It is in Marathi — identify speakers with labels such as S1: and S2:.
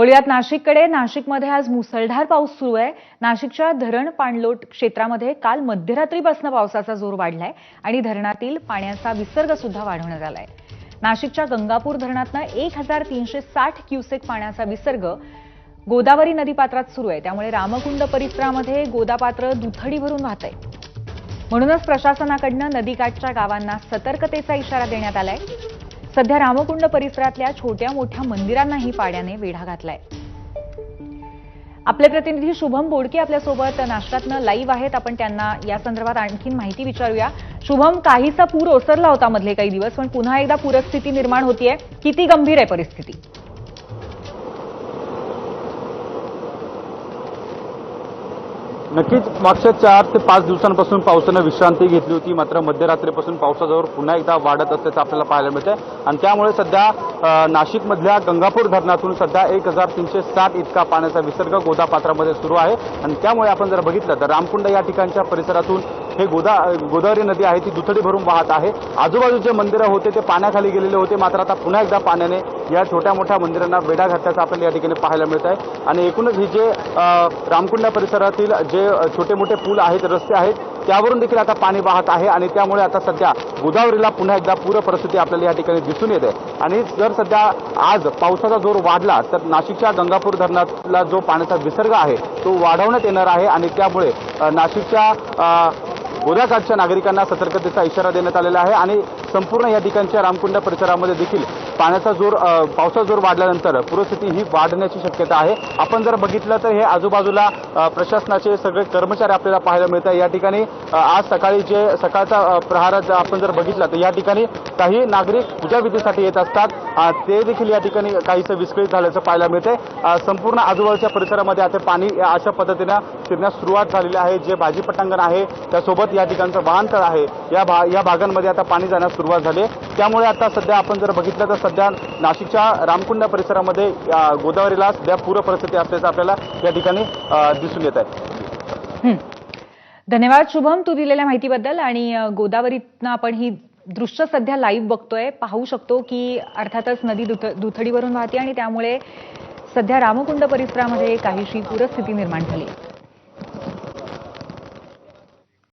S1: ओळियात नाशिककडे नाशिकमध्ये आज मुसळधार पाऊस सुरू आहे नाशिकच्या धरण पाणलोट क्षेत्रामध्ये काल मध्यरात्रीपासून पावसाचा जोर वाढलाय आणि धरणातील पाण्याचा विसर्ग सुद्धा वाढवण्यात आलाय नाशिकच्या गंगापूर धरणातनं एक हजार तीनशे साठ क्युसेक पाण्याचा विसर्ग गोदावरी नदीपात्रात सुरू आहे त्यामुळे रामकुंड परिसरामध्ये गोदापात्र दुथडी भरून वाहत आहे म्हणूनच प्रशासनाकडनं नदीकाठच्या गावांना सतर्कतेचा इशारा देण्यात आलाय सध्या रामकुंड परिसरातल्या छोट्या मोठ्या मंदिरांनाही पाड्याने वेढा घातलाय आपले प्रतिनिधी शुभम बोडके आपल्यासोबत नाशकातनं लाईव्ह आहेत आपण त्यांना या संदर्भात आणखी माहिती विचारूया शुभम काहीसा पूर ओसरला होता मधले काही दिवस पण पुन्हा एकदा पूरस्थिती निर्माण होतीये किती गंभीर आहे परिस्थिती
S2: नक्कीच मागच्या चार ते पाच दिवसांपासून पावसानं विश्रांती घेतली होती मात्र मध्यरात्रीपासून पावसाजवळ पुन्हा एकदा वाढत असल्याचं आपल्याला पाहायला मिळतंय आणि त्यामुळे सध्या नाशिकमधल्या गंगापूर धरणातून सध्या एक हजार तीनशे साठ इतका पाण्याचा विसर्ग गोदापात्रामध्ये सुरू आहे आणि त्यामुळे आपण जर बघितलं तर रामकुंड या ठिकाणच्या परिसरातून हे गोदा गोदावरी नदी आहे ती दुथडी भरून वाहत आहे आजूबाजूचे मंदिरं होते ते पाण्याखाली गेलेले होते मात्र आता पुन्हा एकदा पाण्याने या छोट्या मोठ्या मंदिरांना वेढा घातल्याचं आपल्याला या ठिकाणी पाहायला मिळत आहे आणि एकूणच ही जे रामकुंडा परिसरातील जे छोटे मोठे पूल आहेत रस्ते आहेत त्यावरून देखील आता पाणी वाहत आहे आणि त्यामुळे आता सध्या गोदावरीला पुन्हा एकदा पूर परिस्थिती आपल्याला या ठिकाणी दिसून येते आणि जर सध्या आज पावसाचा जोर वाढला तर नाशिकच्या गंगापूर धरणातला जो पाण्याचा विसर्ग आहे तो वाढवण्यात येणार आहे आणि त्यामुळे नाशिकच्या गोदाकाठच्या नागरिकांना सतर्कतेचा इशारा देण्यात आलेला आहे आणि संपूर्ण या ठिकाणच्या रामकुंड परिसरामध्ये देखील पाण्याचा जोर पावसाचा जोर वाढल्यानंतर पूरस्थिती ही वाढण्याची शक्यता आहे आपण जर बघितलं तर हे आजूबाजूला प्रशासनाचे सगळे कर्मचारी आपल्याला पाहायला मिळत या ठिकाणी आज सकाळी जे सकाळचा प्रहार आपण जर बघितला तर या ठिकाणी काही नागरिक पूजाविधीसाठी येत असतात ते देखील या ठिकाणी काहीसं विस्कळीत झाल्याचं पाहायला मिळते संपूर्ण आजूबाजूच्या परिसरामध्ये आता पाणी अशा पद्धतीनं फिरण्यास सुरुवात झालेली आहे जे भाजी पटांगण आहे त्यासोबत या ठिकाणचं वाहनतळ आहे या भा या भागांमध्ये आता पाणी जाण्यास सुरुवात झाली त्यामुळे आता सध्या आपण जर बघितलं तर सध्या नाशिकच्या रामकुंड परिसरामध्ये गोदावरीला सध्या पूर परिस्थिती असल्याचं आपल्याला या ठिकाणी दिसून येत आहे
S1: धन्यवाद शुभम तू दिलेल्या माहितीबद्दल आणि गोदावरीतनं आपण ही दृश्य सध्या लाईव्ह बघतोय पाहू शकतो की अर्थातच नदी दुथडी दुथडीवरून वाहते आणि त्यामुळे सध्या रामकुंड परिसरामध्ये काहीशी पूरस्थिती निर्माण झाली